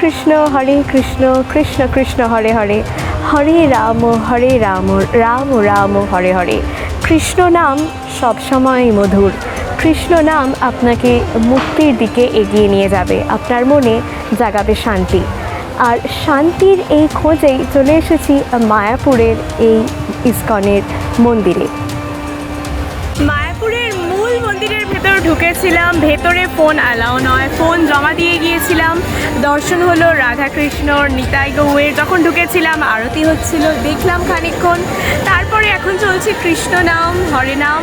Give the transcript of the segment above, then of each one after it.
কৃষ্ণ, হরে কৃষ্ণ কৃষ্ণ কৃষ্ণ, হরে হরে। হরে রাম হরে রাম রাম রাম, হরে হরে। কৃষ্ণ নাম সবসময় মধুর। কৃষ্ণ নাম আপনাকে মুক্তির দিকে এগিয়ে নিয়ে যাবে। আপনার মনে জাগাবে শান্তি। আর শান্তির এই খোঁজেই চলে এসেছি মায়াপুরের এই ইস্কনের মন্দিরে। ঢুকেছিলাম, ভেতরে ফোন অ্যালাউ নয়। ফোন জমা দিয়ে গিয়েছিলাম। দর্শন হলো রাধাকৃষ্ণর নিতাই গৌয়ের যখন ঢুকেছিলাম, আরতি হচ্ছিল। দেখলাম খানিকক্ষণ। তারপরে এখন চলছে কৃষ্ণ নাম, হরে নাম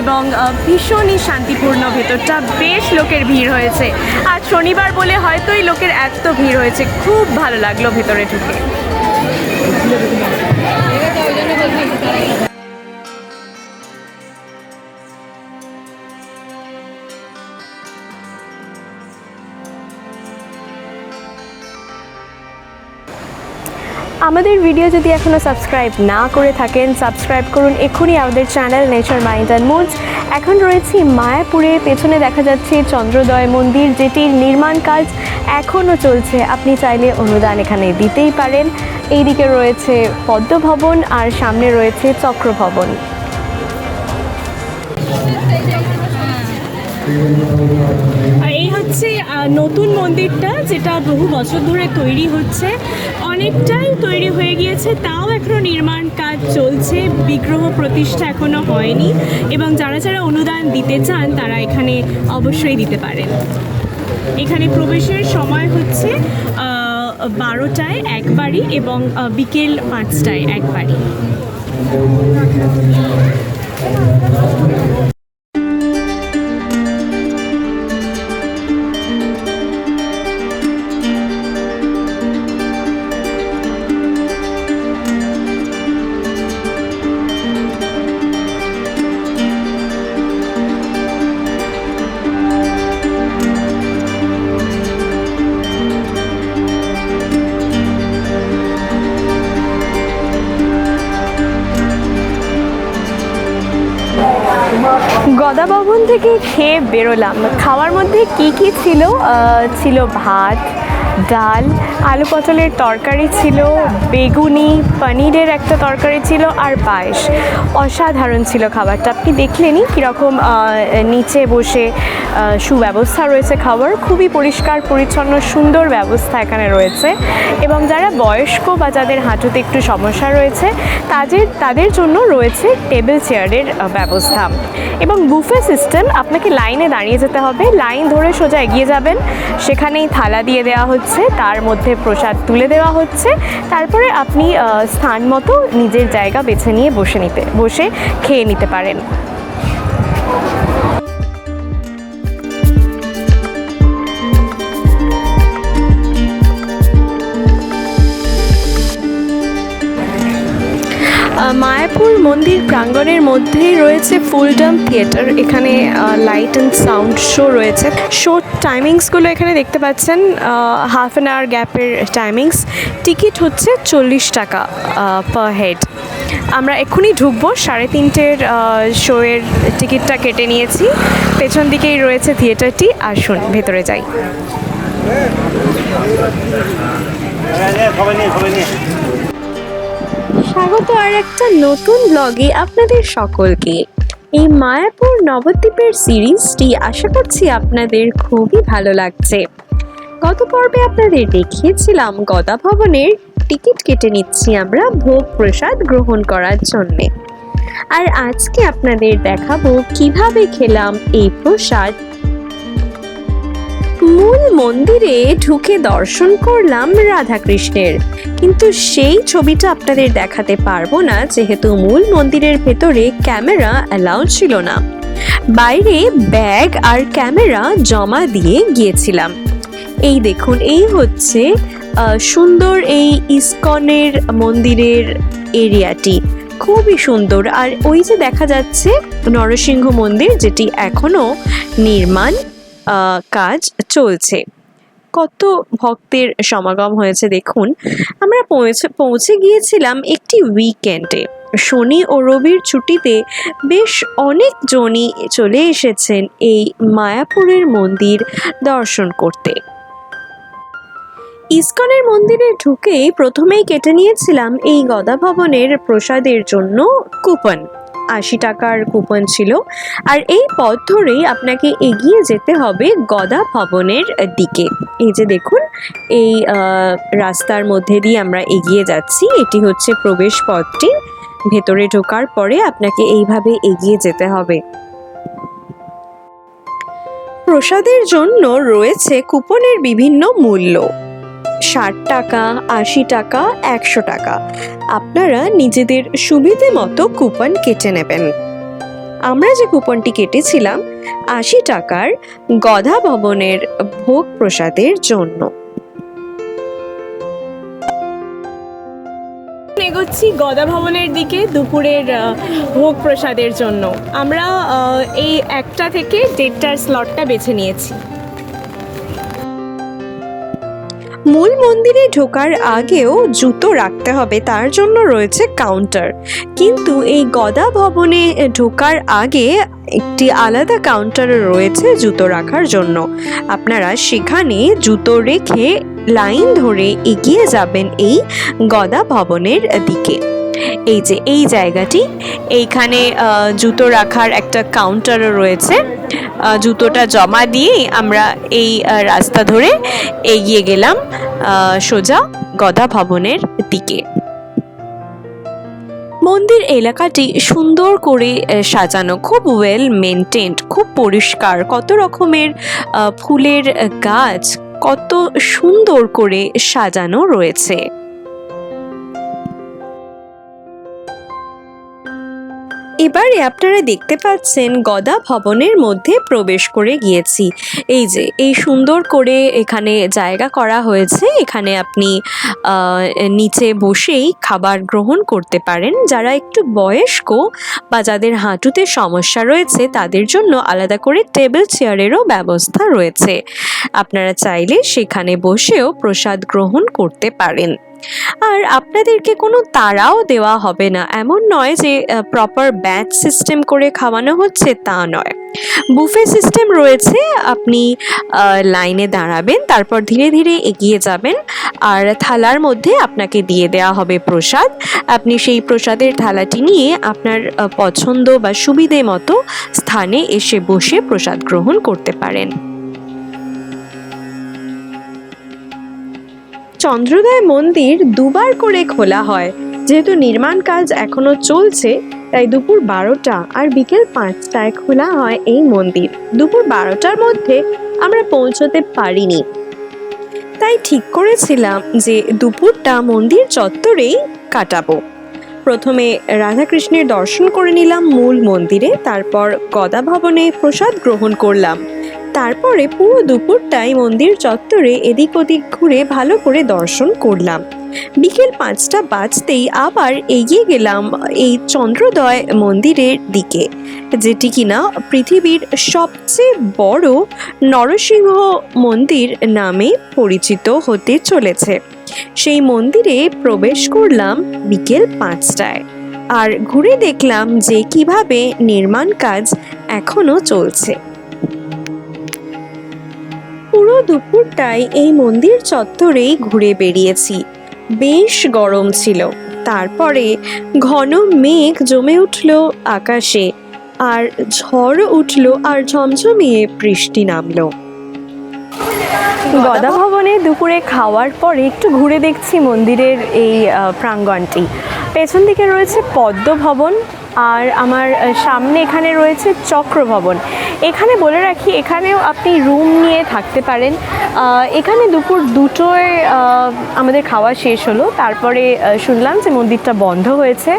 এবং ভীষণই শান্তিপূর্ণ ভেতরটা। বেশ লোকের ভিড় হয়েছে। আজ শনিবার বলে হয়তোই লোকের এত ভিড় হয়েছে। খুব ভালো লাগল ভেতরে ঢুকে। আমাদের ভিডিও যদি এখনও সাবস্ক্রাইব না করে থাকেন সাবস্ক্রাইব করুন এক্ষুনি আমাদের channel nature mind and moods এখন রয়েছি মায়াপুরে, পেছনে দেখা যাচ্ছে চন্দ্রোদয় মন্দির, যেটির নির্মাণ কাজ এখনও চলছে। আপনি চাইলে অনুদান এখানে দিতেই পারেন। এইদিকে রয়েছে পদ্মভবন আর সামনে রয়েছে চক্রভবন। আর এই হচ্ছে নতুন মন্দিরটা যেটা বহু বছর ধরে তৈরি হচ্ছে। অনেকটাই তৈরি হয়ে গিয়েছে, তাও এখনও নির্মাণ কাজ চলছে। বিগ্রহ প্রতিষ্ঠা এখনও হয়নি এবং যারা যারা অনুদান দিতে চান, তারা এখানে অবশ্যই দিতে পারেন। এখানে প্রবেশের সময় হচ্ছে বারোটায় একবারই এবং বিকেল পাঁচটায় একবারই। ভবন থেকে খেয়ে বেরোলাম। খাওয়ার মধ্যে কি কি ছিল? ছিল ভাত ডাল, আলু পটলের তরকারি ছিল, বেগুনি, পনিরের একটা তরকারি ছিল আর পায়েস। অসাধারণ ছিল খাবারটা। আপনি দেখলেনই কীরকম নিচে বসে সুব্যবস্থা রয়েছে খাবার। খুবই পরিষ্কার, পরিচ্ছন্ন, সুন্দর ব্যবস্থা এখানে রয়েছে। এবং যারা বয়স্ক বা যাদের হাঁটুতে একটু সমস্যা রয়েছে, তাদের তাদের জন্য রয়েছে টেবিল চেয়ারের ব্যবস্থা। এবং বুফে সিস্টেম, আপনাকে লাইনে দাঁড়িয়ে যেতে হবে। লাইন ধরে সোজা এগিয়ে যাবেন। সেখানেই থালা দিয়ে দেওয়া হচ্ছে, তার মধ্যে প্রসাদ তুলে দেওয়া হচ্ছে। তারপরে আপনি স্থান মতো নিজের জায়গা বেছে নিয়ে বসে নিতে, বসে খেয়ে নিতে পারেন। মায়াপুর মন্দির প্রাঙ্গণের মধ্যেই রয়েছে ফুলডাম থিয়েটার। এখানে লাইট অ্যান্ড সাউন্ড শো রয়েছে। শো টাইমিংসগুলো এখানে দেখতে পাচ্ছেন। হাফ অ্যান আওয়ার গ্যাপের টাইমিংস টিকিট হচ্ছে চল্লিশ টাকা পার হেড আমরা এক্ষুনি ঢুকবো। সাড়ে তিনটের শোয়ের টিকিটটা কেটে নিয়েছি। পেছন দিকেই রয়েছে থিয়েটারটি। আসুন, ভেতরে যাই। স্বাগত আর একটা নতুন ব্লগে আপনাদের সকলকে। এই মায়াপুর নবদ্বীপের সিরিজটি আশা করছি আপনাদের খুবই ভালো লাগছে। গত পর্বে আপনাদের দেখিয়েছিলাম গদা ভবনের টিকিট কেটে নিচ্ছি আমরা ভোগ প্রসাদ গ্রহণ করার জন্যে। আর আজকে আপনাদের দেখাবো কীভাবে খেলাম এই প্রসাদ মূল মন্দিরে ঢুকে দর্শন করলাম রাধাকৃষ্ণের। কিন্তু সেই ছবিটা আপনাদের দেখাতে পারব না, যেহেতু মূল মন্দিরের ভেতরে ক্যামেরা অ্যালাউ ছিল না। বাইরে ব্যাগ আর ক্যামেরা জমা দিয়ে গিয়েছিলাম। এই দেখুন, এই হচ্ছে সুন্দর এই ইসকনের মন্দিরের এরিয়াটি। খুবই সুন্দর। আর ওই যে দেখা যাচ্ছে নরসিংহ মন্দির, যেটি এখনও নির্মাণ কাজ চলছে। কত ভক্তের সমাগম হয়েছে দেখুন। আমরা পৌঁছে পৌঁছে গিয়েছিলাম একটি উইকেন্ডে শনি ও রবির ছুটিতে বেশ অনেকজনই চলে এসেছেন এই মায়াপুরের মন্দির দর্শন করতে। ইস্কনের মন্দিরে ঢুকেই প্রথমেই কেটে নিয়েছিলাম এই গদা ভবনের প্রসাদের জন্য কুপন আশি টাকার কুপন ছিল। আর এই পথ ধরেই আপনাকে এগিয়ে যেতে হবে গদা ভবনের দিকে। এই যে দেখুন, এই রাস্তার মধ্যে দিয়ে আমরা এগিয়ে যাচ্ছি। এটি হচ্ছে প্রবেশ পথটি ভেতরে ঢোকার পরে আপনাকে এইভাবে এগিয়ে যেতে হবে। প্রসাদের জন্য রয়েছে কুপনের বিভিন্ন মূল্য। ষাট টাকা, আশি টাকা, একশো টাকা। আপনারা নিজেদের সুবিধে মতো কুপন কেটে নেবেন। আমরা যে কুপনটি কেটেছিলাম, আশি টাকার গধা ভবনের ভোগ প্রসাদের জন্য। এগোচ্ছি গদা ভবনের দিকে দুপুরের ভোগ প্রসাদের জন্য। আমরা এই একটা থেকে দেড়টার স্লটটা বেছে নিয়েছি। মূল মন্দিরে ঢোকার আগেও জুতো রাখতে হবে, তার জন্য রয়েছে কাউন্টার কিন্তু এই গদা ভবনে ঢোকার আগে একটি আলাদা কাউন্টার রয়েছে জুতো রাখার জন্য। আপনারা সেখানে জুতো রেখে লাইন ধরে এগিয়ে যাবেন এই গদা ভবনের দিকে। এই যে এই জায়গাটি। এইখানে জুতো রাখার একটা কাউন্টারও রয়েছে। জুতোটা জমা দিয়েই আমরা এই রাস্তা ধরে এগিয়ে গেলাম সোজা গদা ভবনের দিকে। মন্দির এলাকাটি সুন্দর করে সাজানো, খুব ওয়েল মেনটেন্ড খুব পরিষ্কার। কত রকমের ফুলের গাছ, কত সুন্দর করে সাজানো রয়েছে। এবারে আপনারা দেখতে পাচ্ছেন গদা ভবনের মধ্যে প্রবেশ করে গিয়েছি। এই যে, এই সুন্দর করে এখানে জায়গা করা হয়েছে। এখানে আপনি নিচে বসেই খাবার গ্রহণ করতে পারেন। যারা একটু বয়স্ক বা যাদের হাঁটুতে সমস্যা রয়েছে, তাদের জন্য আলাদা করে টেবিল চেয়ারেরও ব্যবস্থা রয়েছে। আপনারা চাইলে সেখানে বসেও প্রসাদ গ্রহণ করতে পারেন। আর আপনাদেরকে কোনো তাড়াও দেওয়া হবে না। এমন নয় যে প্রপার ব্যাচ সিস্টেম করে খাওয়ানো হচ্ছে তা নয়। বুফে সিস্টেম রয়েছে, আপনি লাইনে দাঁড়াবেন, তারপর ধীরে ধীরে এগিয়ে যাবেন, আর থালার মধ্যে আপনাকে দিয়ে দেওয়া হবে প্রসাদ। আপনি সেই প্রসাদের থালাটি নিয়ে আপনার পছন্দ বা সুবিধে মতো স্থানে এসে বসে প্রসাদ গ্রহণ করতে পারেন। চন্দ্রোদয় মন্দির দুবার করে খোলা হয়। যেহেতু নির্মাণ কাজ এখনও চলছে, তাই দুপুর বারোটা আর বিকেল পাঁচটায় খোলা হয় এই মন্দির। দুপুর বারোটার মধ্যে আমরা পৌঁছতে পারিনি। তাই ঠিক করেছিলাম যে দুপুরটা মন্দির চত্বরেই কাটাবো। প্রথমে রাধাকৃষ্ণের দর্শন করে নিলাম মূল মন্দিরে, তারপর গদা ভবনে প্রসাদ গ্রহণ করলাম। তারপরে পুরো দুপুরটাই মন্দির চত্বরে এদিক ওদিক ঘুরে ভালো করে দর্শন করলাম। বিকেল পাঁচটা বাজতেই আবার এগিয়ে গেলাম এই চন্দ্রোদয় মন্দিরের দিকে, যেটি কিনা পৃথিবীর সবচেয়ে বড় নরসিংহ মন্দির নামে পরিচিত হতে চলেছে। সেই মন্দিরে প্রবেশ করলাম বিকেল পাঁচটায় আর ঘুরে দেখলাম যে কীভাবে নির্মাণ কাজ এখনও চলছে। পুরো দুপুরটাই এই মন্দির চত্বরেই ঘুরে বেরিয়েছি বেশ গরম ছিল। তারপরে ঘন মেঘ জমে উঠল আকাশে, আর ঝড় উঠল আর ঝমঝমিয়ে বৃষ্টি নামলো। গদা ভবনে দুপুরে খাওয়ার পরে একটু ঘুরে দেখছি মন্দিরের এই প্রাঙ্গণটি পেছন দিকে রয়েছে পদ্ম ভবন আর আমার সামনে এখানে রয়েছে চক্র ভবন এখানে বলে রাখি, এখানেও আপনি রুম নিয়ে থাকতে পারেন। এখানে দুপুর দুটোয় আমাদের খাওয়া শেষ হলো। তারপরে শুনলাম যে মন্দিরটা বন্ধ হয়েছে।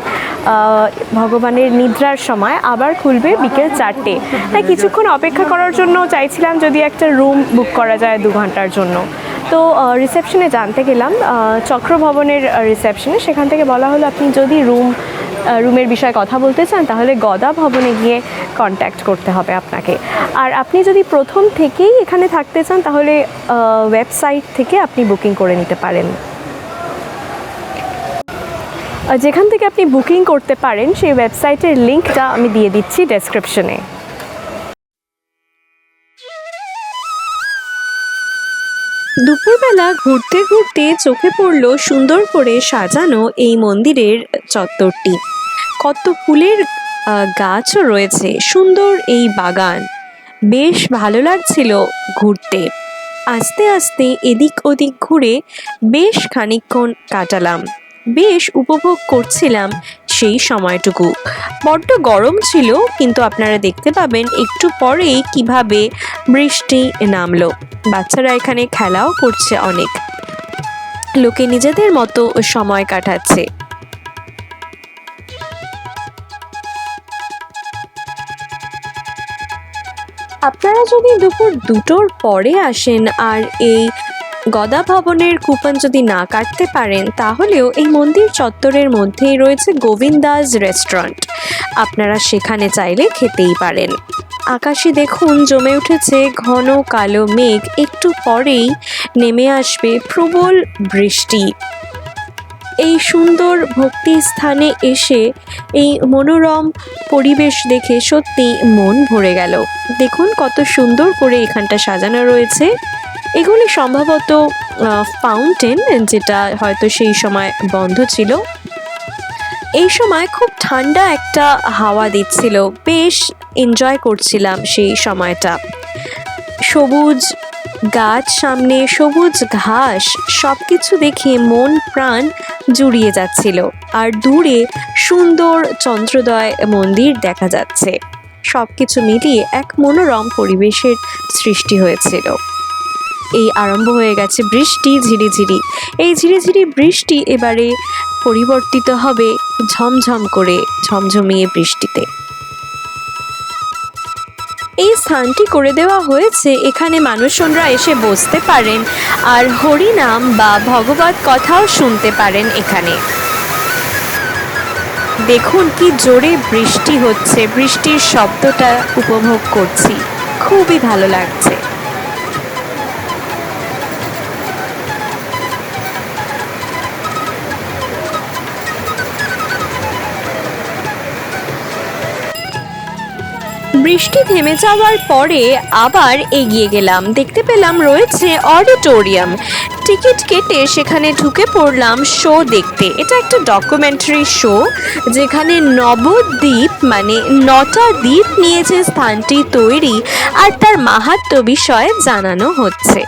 ভগবানের নিদ্রার সময় আবার খুলবে বিকেল চারটে। তাই কিছুক্ষণ অপেক্ষা করার জন্য চাইছিলাম যদি একটা রুম বুক করা যায় দু ঘণ্টার জন্য। তো রিসেপশনে জানতে গেলাম চক্রভবনের রিসেপশনে সেখান থেকে বলা হলো, আপনি যদি রুম রুমের বিষয়ে কথা বলতে চান, তাহলে গদা ভবনে গিয়ে কন্ট্যাক্ট করতে হবে আপনাকে। আর আপনি যদি প্রথম থেকেই এখানে থাকতে চান, তাহলে ওয়েবসাইট থেকে আপনি বুকিং করে নিতে পারেন। যেখান থেকে আপনি বুকিং করতে পারেন, সেই ওয়েবসাইটের লিঙ্কটা আমি দিয়ে দিচ্ছি ডেসক্রিপশনে দুপুরবেলা ঘুরতে ঘুরতে চোখে পড়ল সুন্দর করে সাজানো এই মন্দিরের চত্বরটি। কত ফুলের গাছও রয়েছে। সুন্দর এই বাগান। বেশ ভালো লাগছিল ঘুরতে। আস্তে আস্তে এদিক ওদিক ঘুরে বেশ খানিকক্ষণ কাটালাম। বেশ উপভোগ করছিলাম সেই সময়টুকু। বড্ড গরম ছিল, কিন্তু আপনারা দেখতে পাবেন একটু পরেই কীভাবে বৃষ্টি নামলো। বাচ্চারা এখানে খেলাও করছে অনেক। লোকে নিজেদের মতো সময় কাটাচ্ছে। আপনারা যদি দুপুর দুটোর পরে আসেন আর এই গদা ভবনের কুপন যদি না কাটতে পারেন, তাহলেও এই মন্দির চত্বরের মধ্যেই রয়েছে গোবিন্দাস রেস্টুরেন্ট। আপনারা সেখানে চাইলে খেতেই পারেন। আকাশে দেখুন, জমে উঠেছে ঘন কালো মেঘ। একটু পরেই নেমে আসবে প্রবল বৃষ্টি। এই সুন্দর ভক্তি স্থানে এসে এই মনোরম পরিবেশ দেখে সত্যি মন ভরে গেল। দেখুন কত সুন্দর করে এখানটা সাজানো রয়েছে। এগুলি সম্ভবত ফাউন্টেন যেটা হয়তো সেই সময় বন্ধ ছিল। এই সময় খুব ঠান্ডা একটা হাওয়া দিচ্ছিল। বেশ এনজয় করছিলাম সেই সময়টা। সবুজ গাছ সামনে, সবুজ ঘাস সব কিছু দেখে মন, প্রাণ জুড়িয়ে যাচ্ছিল। আর দূরে সুন্দর চন্দ্রোদয় মন্দির দেখা যাচ্ছে। সব কিছু মিলিয়ে এক মনোরম পরিবেশের সৃষ্টি হয়েছিল। এই আরম্ভ হয়ে গেছে বৃষ্টি ঝিরিঝিরি। এই ঝিরিঝিরি বৃষ্টি এবারে পরিবর্তিত হবে ঝমঝম করে, ঝমঝমিয়ে বৃষ্টিতে। এই স্থানটি করে দেওয়া হয়েছে। এখানে মানুষজনরা এসে বসতে পারেন আর হরিনাম বা ভগবত কথাও শুনতে পারেন এখানে। দেখুন কি জোরে বৃষ্টি হচ্ছে। বৃষ্টির শব্দটা উপভোগ করছি। খুবই ভালো লাগছে। বৃষ্টি থেমে যাওয়ার পরে আবার এগিয়ে গেলাম। দেখতে পেলাম রয়েছে অডিটোরিয়াম। টিকিট কেটে সেখানে ঢুকে পড়লাম শো দেখতে। এটা একটা ডকুমেন্টারি শো, যেখানে নবদ্বীপ মানে নটা দ্বীপ নিয়ে যে স্থানটি তৈরি, আর তার মাহাত্ম বিষয়ে জানানো হচ্ছে।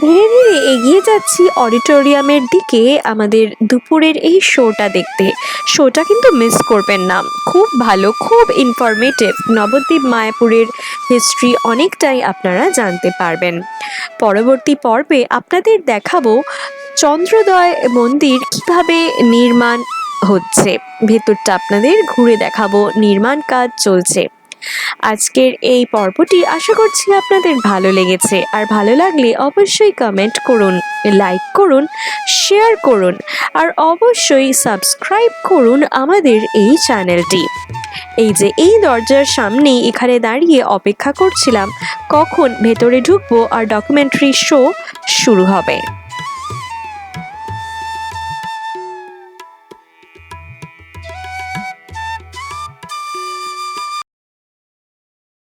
ধীরে ধীরে এগিয়ে যাচ্ছি অডিটোরিয়ামের দিকে আমাদের দুপুরের এই শোটা দেখতে। শোটা কিন্তু মিস করবেন না। খুব ভালো, খুব ইনফরমেটিভ নবদ্বীপ মায়াপুরের হিস্ট্রি অনেকটাই আপনারা জানতে পারবেন। পরবর্তী পর্বে আপনাদের দেখাবো চন্দ্রোদয় মন্দির কীভাবে নির্মাণ হচ্ছে। ভেতরটা আপনাদের ঘুরে দেখাবো। নির্মাণ কাজ চলছে। আজকের এই পর্বটি আশা করছি আপনাদের ভালো লেগেছে। আর ভালো লাগলে অবশ্যই কমেন্ট করুন লাইক করুন শেয়ার করুন, আর অবশ্যই সাবস্ক্রাইব করুন আমাদের এই চ্যানেলটি এই যে এই দরজার সামনেই এখানে দাঁড়িয়ে অপেক্ষা করছিলাম, কখন ভেতরে ঢুকবো আর ডকুমেন্টারি শো শুরু হবে।